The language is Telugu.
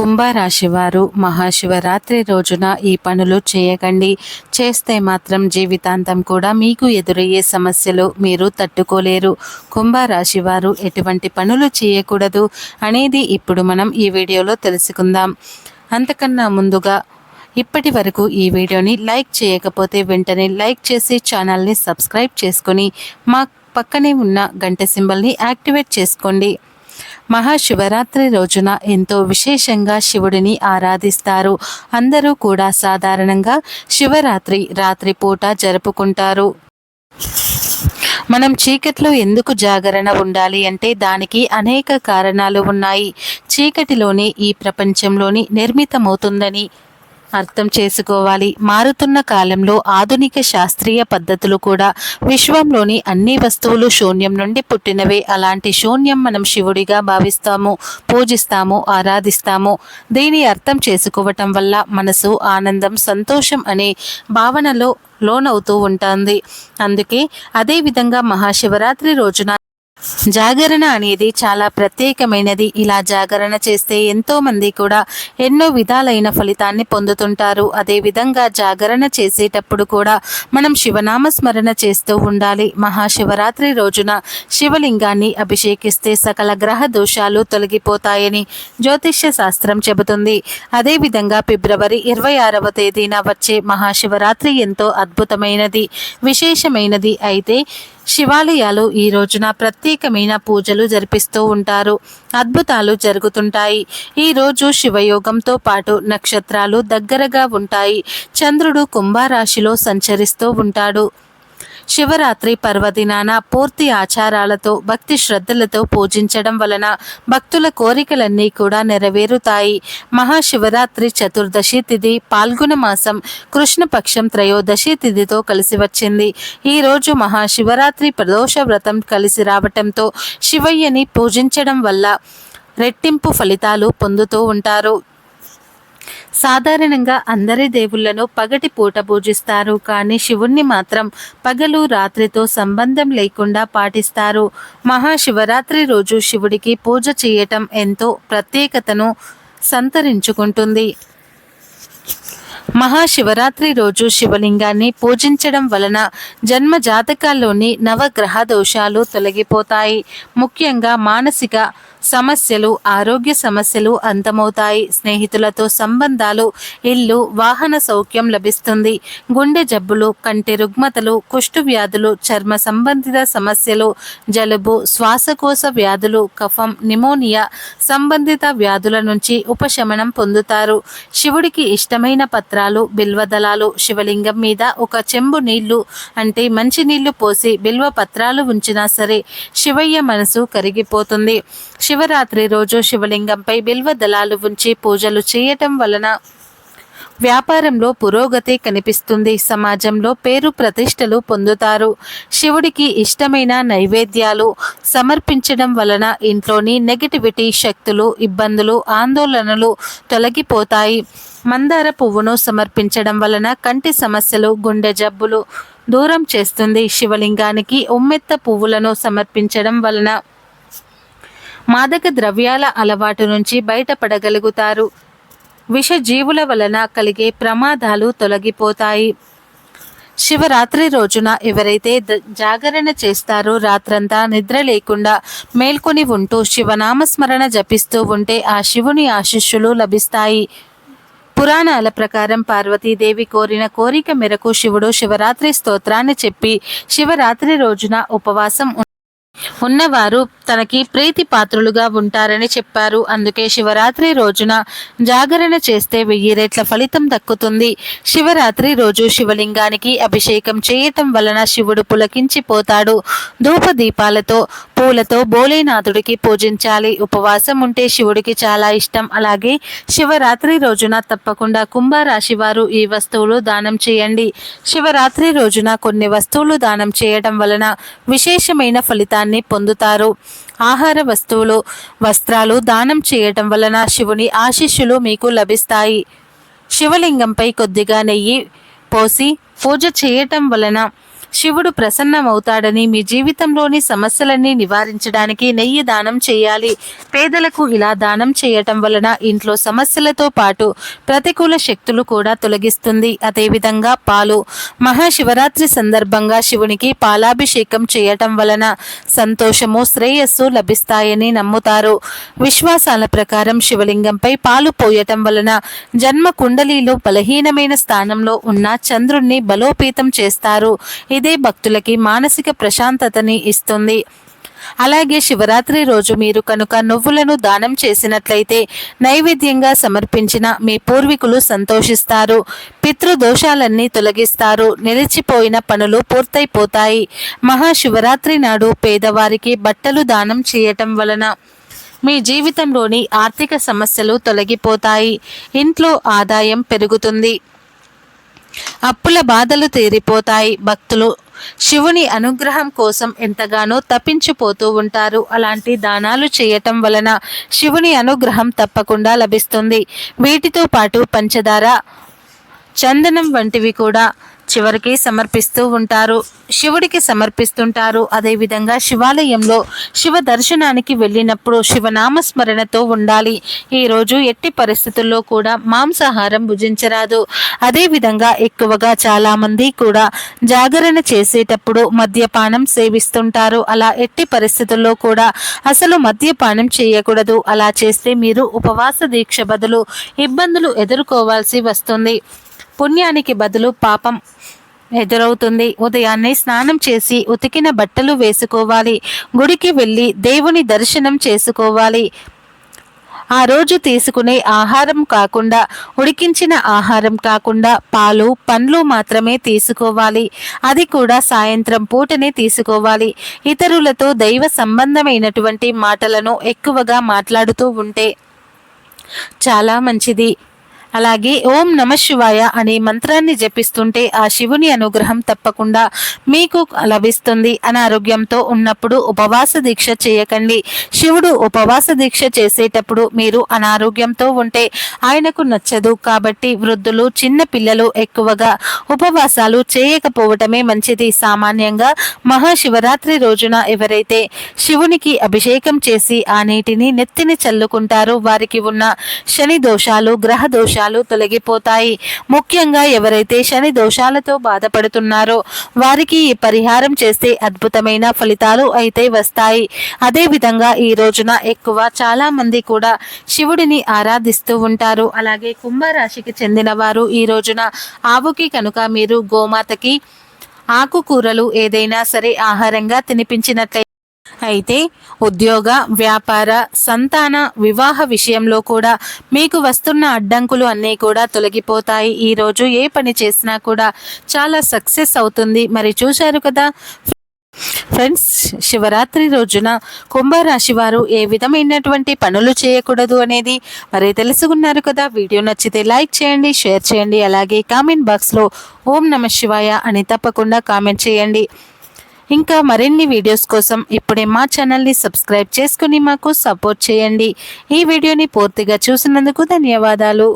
కుంభరాశివారు మహాశివరాత్రి రోజున ఈ పనులు చేయకండి. చేస్తే మాత్రం జీవితాంతం కూడా మీకు ఎదురయ్యే సమస్యలు మీరు తట్టుకోలేరు. కుంభరాశివారు ఎటువంటి పనులు చేయకూడదు అనేది ఇప్పుడు మనం ఈ వీడియోలో తెలుసుకుందాం. అంతకన్నా ముందుగా ఇప్పటి వరకు ఈ వీడియోని లైక్ చేయకపోతే వెంటనే లైక్ చేసి ఛానల్ని సబ్స్క్రైబ్ చేసుకొని మా పక్కనే ఉన్న గంట సింబల్ని యాక్టివేట్ చేసుకోండి. మహాశివరాత్రి రోజున ఎంతో విశేషంగా శివుడిని ఆరాధిస్తారు. అందరూ కూడా సాధారణంగా శివరాత్రి రాత్రిపూట జరుపుకుంటారు. మనం చీకట్లో ఎందుకు జాగరణ ఉండాలి అంటే దానికి అనేక కారణాలు ఉన్నాయి. చీకటిలోనే ఈ ప్రపంచంలోని నిర్మితమవుతుందని అర్థం చేసుకోవాలి. మారుతున్న కాలంలో ఆధునిక శాస్త్రీయ పద్ధతులు కూడా విశ్వంలోని అన్ని వస్తువులు శూన్యం నుండి పుట్టినవే. అలాంటి శూన్యం మనం శివుడిగా భావిస్తాము పూజిస్తాము ఆరాధిస్తాము. దీని అర్థం చేసుకోవటం వల్ల మనసు ఆనందం సంతోషం అనే భావనలో లోనవుతూ ఉంటుంది. అందుకే అదేవిధంగా మహాశివరాత్రి రోజున జాగరణ అనేది చాలా ప్రత్యేకమైనది. ఇలా జాగరణ చేస్తే ఎంతో మంది కూడా ఎన్నో విధాలైన ఫలితాన్ని పొందుతుంటారు. అదేవిధంగా జాగరణ చేసేటప్పుడు కూడా మనం శివనామ స్మరణ చేస్తూ ఉండాలి. మహాశివరాత్రి రోజున శివలింగాన్ని అభిషేకిస్తే సకల గ్రహ దోషాలు తొలగిపోతాయని జ్యోతిష్య శాస్త్రం చెబుతుంది. అదేవిధంగా ఫిబ్రవరి ఇరవై ఆరవ తేదీన వచ్చే మహాశివరాత్రి ఎంతో అద్భుతమైనది విశేషమైనది. అయితే శివాలయాలు ఈ రోజున ప్రత్యేకమైన పూజలు జరిపిస్తూ ఉంటారు. అద్భుతాలు జరుగుతుంటాయి. ఈ రోజు శివయోగంతో పాటు నక్షత్రాలు దగ్గరగా ఉంటాయి. చంద్రుడు కుంభరాశిలో సంచరిస్తూ ఉంటాడు. శివరాత్రి పర్వదినాన పూర్తి ఆచారాలతో భక్తి శ్రద్ధలతో పూజించడం వలన భక్తుల కోరికలన్నీ కూడా నెరవేరుతాయి. మహాశివరాత్రి చతుర్దశి తిథి పాల్గొన మాసం కృష్ణపక్షం త్రయోదశి తిథితో కలిసి వచ్చింది. ఈరోజు మహాశివరాత్రి ప్రదోష వ్రతం కలిసి రావటంతో శివయ్యని పూజించడం వల్ల రెట్టింపు ఫలితాలు పొందుతూ ఉంటారు. సాధారణంగా అందరి దేవుళ్ళను పగటి పూట పూజిస్తారు కానీ శివుణ్ణి మాత్రం పగలు రాత్రితో సంబంధం లేకుండా పాటిస్తారు. మహాశివరాత్రి రోజు శివుడికి పూజ చేయటం ఎంతో ప్రత్యేకతను సంతరించుకుంటుంది. మహాశివరాత్రి రోజు శివలింగాన్ని పూజించడం వలన జన్మ జాతకాల్లోని నవగ్రహ దోషాలు తొలగిపోతాయి. ముఖ్యంగా మానసిక సమస్యలు ఆరోగ్య సమస్యలు అంతమవుతాయి. స్నేహితులతో సంబంధాలు ఇల్లు వాహన సౌఖ్యం లభిస్తుంది. గుండె జబ్బులు కంటి రుగ్మతలు కుష్టు వ్యాధులు చర్మ సంబంధిత సమస్యలు జలుబు శ్వాసకోశ వ్యాధులు కఫం నిమోనియా సంబంధిత వ్యాధుల నుంచి ఉపశమనం పొందుతారు. శివుడికి ఇష్టమైన పత్రాలు బిల్వదళాలు శివలింగం మీద ఒక చెంబు నీళ్ళు అంటే మంచి నీళ్ళు పోసి బిల్వ పత్రాలు ఉంచినా సరే శివయ్య మనసు కరిగిపోతుంది. శివరాత్రి రోజు శివలింగంపై బిల్వ దళాలు ఉంచి పూజలు చేయటం వలన వ్యాపారంలో పురోగతి కనిపిస్తుంది. సమాజంలో పేరు ప్రతిష్టలు పొందుతారు. శివుడికి ఇష్టమైన నైవేద్యాలు సమర్పించడం వలన ఇంట్లోని నెగటివిటీ శక్తులు ఇబ్బందులు ఆందోళనలు తొలగిపోతాయి. మందార పువ్వును సమర్పించడం వలన కంటి సమస్యలు గుండె జబ్బులు దూరం చేస్తుంది. శివలింగానికి ఉమ్మెత్త పువ్వులను సమర్పించడం వలన మాదక ద్రవ్యాల అలవాటు నుంచి బయటపడగలుగుతారు. విషజీవుల వలన కలిగే ప్రమాదాలు తొలగిపోతాయి. శివరాత్రి రోజున ఎవరైతే జాగరణ చేస్తారో రాత్రంతా నిద్ర లేకుండా మేల్కొని ఉంటూ శివనామస్మరణ జపిస్తూ ఉంటే ఆ శివుని ఆశిష్యులు లభిస్తాయి. పురాణాల ప్రకారం పార్వతీదేవి కోరిన కోరిక మేరకు శివుడు శివరాత్రి స్తోత్రాన్ని చెప్పి శివరాత్రి రోజున ఉపవాసం ఉన్నవారు తనకి ప్రీతి పాత్రులుగా ఉంటారని చెప్పారు. అందుకే శివరాత్రి రోజున జాగరణ చేస్తే వెయ్యి రెట్ల ఫలితం దక్కుతుంది. శివరాత్రి రోజు శివలింగానికి అభిషేకం చేయటం వలన శివుడు పులకించిపోతాడు. ధూప దీపాలతో పూలతో భోలేనాథుడికి పూజించాలి. ఉపవాసం ఉంటే శివుడికి చాలా ఇష్టం. అలాగే శివరాత్రి రోజున తప్పకుండా కుంభరాశి వారు ఈ వస్తువులు దానం చేయండి. శివరాత్రి రోజున కొన్ని వస్తువులు దానం చేయడం వలన విశేషమైన ఫలితాన్ని పొందుతారు. ఆహార వస్తువులు వస్త్రాలు దానం చేయటం వలన శివుని ఆశీస్సులు మీకు లభిస్తాయి. శివలింగంపై కొద్దిగా నెయ్యి పోసి పూజ చేయటం వలన శివుడు ప్రసన్నమవుతాడని మీ జీవితంలోని సమస్యలన్నీ నివారించడానికి నెయ్యి దానం చేయాలి. పేదలకు ఇలా దానం చేయటం వలన ఇంట్లో సమస్యలతో పాటు ప్రతికూల శక్తులు కూడా తొలగిస్తుంది. అదేవిధంగా పాలు. మహాశివరాత్రి సందర్భంగా శివునికి పాలాభిషేకం చేయటం వలన సంతోషము శ్రేయస్సు లభిస్తాయని నమ్ముతారు. విశ్వాసాల ప్రకారం శివలింగంపై పాలు పోయటం వలన జన్మ కుండలిలో బలహీనమైన స్థానంలో ఉన్న చంద్రుణ్ణి బలోపేతం చేస్తారు. ఇదే భక్తులకి మానసిక ప్రశాంతతని ఇస్తుంది. అలాగే శివరాత్రి రోజు మీరు కనుక నువ్వులను దానం చేసినట్లయితే నైవేద్యంగా సమర్పించిన మీ పూర్వీకులు సంతోషిస్తారు. పితృదోషాలన్నీ తొలగిస్తారు. నిలిచిపోయిన పనులు పూర్తయిపోతాయి. మహాశివరాత్రి నాడు పేదవారికి బట్టలు దానం చేయటం వలన మీ జీవితంలోని ఆర్థిక సమస్యలు తొలగిపోతాయి. ఇంట్లో ఆదాయం పెరుగుతుంది. అప్పుల బాధలు తీరిపోతాయి. భక్తులు శివుని అనుగ్రహం కోసం ఎంతగానో తప్పించిపోతూ ఉంటారు. అలాంటి దానాలు చేయటం వలన శివుని అనుగ్రహం తప్పకుండా లభిస్తుంది. వీటితో పాటు పంచదార చందనం వంటివి కూడా చివరికి సమర్పిస్తూ ఉంటారు. శివుడికి సమర్పిస్తుంటారు. అదేవిధంగా శివాలయంలో శివ దర్శనానికి వెళ్ళినప్పుడు శివనామస్మరణతో ఉండాలి. ఈరోజు ఎట్టి పరిస్థితుల్లో కూడా మాంసాహారం భుజించరాదు. అదేవిధంగా ఎక్కువగా చాలామంది కూడా జాగరణ చేసేటప్పుడు మద్యపానం సేవిస్తుంటారు. అలా ఎట్టి పరిస్థితుల్లో కూడా అసలు మద్యపానం చేయకూడదు. అలా చేస్తే మీరు ఉపవాస దీక్ష బదులు ఇబ్బందులు ఎదుర్కోవాల్సి వస్తుంది. పుణ్యానికి బదులు పాపం. ఎదురవుతుంది. ఉదయాన్నే స్నానం చేసి ఉతికిన బట్టలు వేసుకోవాలి. గుడికి వెళ్ళి దేవుని దర్శనం చేసుకోవాలి. ఆ రోజు తీసుకునే ఆహారం కాకుండా ఉడికించిన ఆహారం కాకుండా పాలు పండ్లు మాత్రమే తీసుకోవాలి. అది కూడా సాయంత్రం పూటనే తీసుకోవాలి. ఇతరులతో దైవ సంబంధమైనటువంటి మాటలను ఎక్కువగా మాట్లాడుతూ ఉంటే చాలా మంచిది. అలాగే ఓం నమ శివాయ అనే మంత్రాన్ని జపిస్తుంటే ఆ శివుని అనుగ్రహం తప్పకుండా మీకు లభిస్తుంది. అనారోగ్యంతో ఉన్నప్పుడు ఉపవాస దీక్ష చేయకండి. శివుడు ఉపవాస దీక్ష చేసేటప్పుడు మీరు అనారోగ్యంతో ఉంటే ఆయనకు నచ్చదు. కాబట్టి వృద్ధులు చిన్న పిల్లలు ఎక్కువగా ఉపవాసాలు చేయకపోవటమే మంచిది. సామాన్యంగా మహాశివరాత్రి రోజున ఎవరైతే శివునికి అభిషేకం చేసి ఆ నీటిని నెత్తిని చల్లుకుంటారో వారికి ఉన్న శని దోషాలు గ్రహ దోషాలు దోషాలు తొలగిపోతాయి. ముఖ్యంగా ఎవరైతే శని దోషాలతో బాధపడుతున్నారో వారికి ఈ పరిహారం చేస్తే అద్భుతమైన ఫలితాలు అయితే వస్తాయి. అదేవిధంగా ఈ రోజున ఎక్కువ చాలా మంది కూడా శివుడిని ఆరాధిస్తూ ఉంటారు. అలాగే కుంభరాశికి చెందిన వారు ఈ రోజున ఆవుకి కనుక మీరు గోమాతకి ఆకుకూరలు ఏదైనా సరే ఆహారంగా తినిపించినట్లయితే అయితే ఉద్యోగ వ్యాపార సంతాన వివాహ విషయంలో కూడా మీకు వస్తున్న అడ్డంకులు అన్నీ కూడా తొలగిపోతాయి. ఈరోజు ఏ పని చేసినా కూడా చాలా సక్సెస్ అవుతుంది. మరి చూశారు కదా? ఫ్రెండ్స్ శివరాత్రి రోజున కుంభరాశి వారు ఏ విధమైనటువంటి పనులు చేయకూడదు అనేది మరి తెలుసుకున్నారు కదా? వీడియో నచ్చితే లైక్ చేయండి షేర్ చేయండి అలాగే కామెంట్ బాక్స్లో ఓం నమ శివాయ అని తప్పకుండా కామెంట్ చేయండి. ఇంకా మరిన్ని వీడియోస్ కోసం ఇప్పుడే మా ఛానల్ని సబ్స్క్రైబ్ చేసుకుని మాకు సపోర్ట్ చేయండి. ఈ వీడియోని పూర్తిగా చూసినందుకు ధన్యవాదాలు.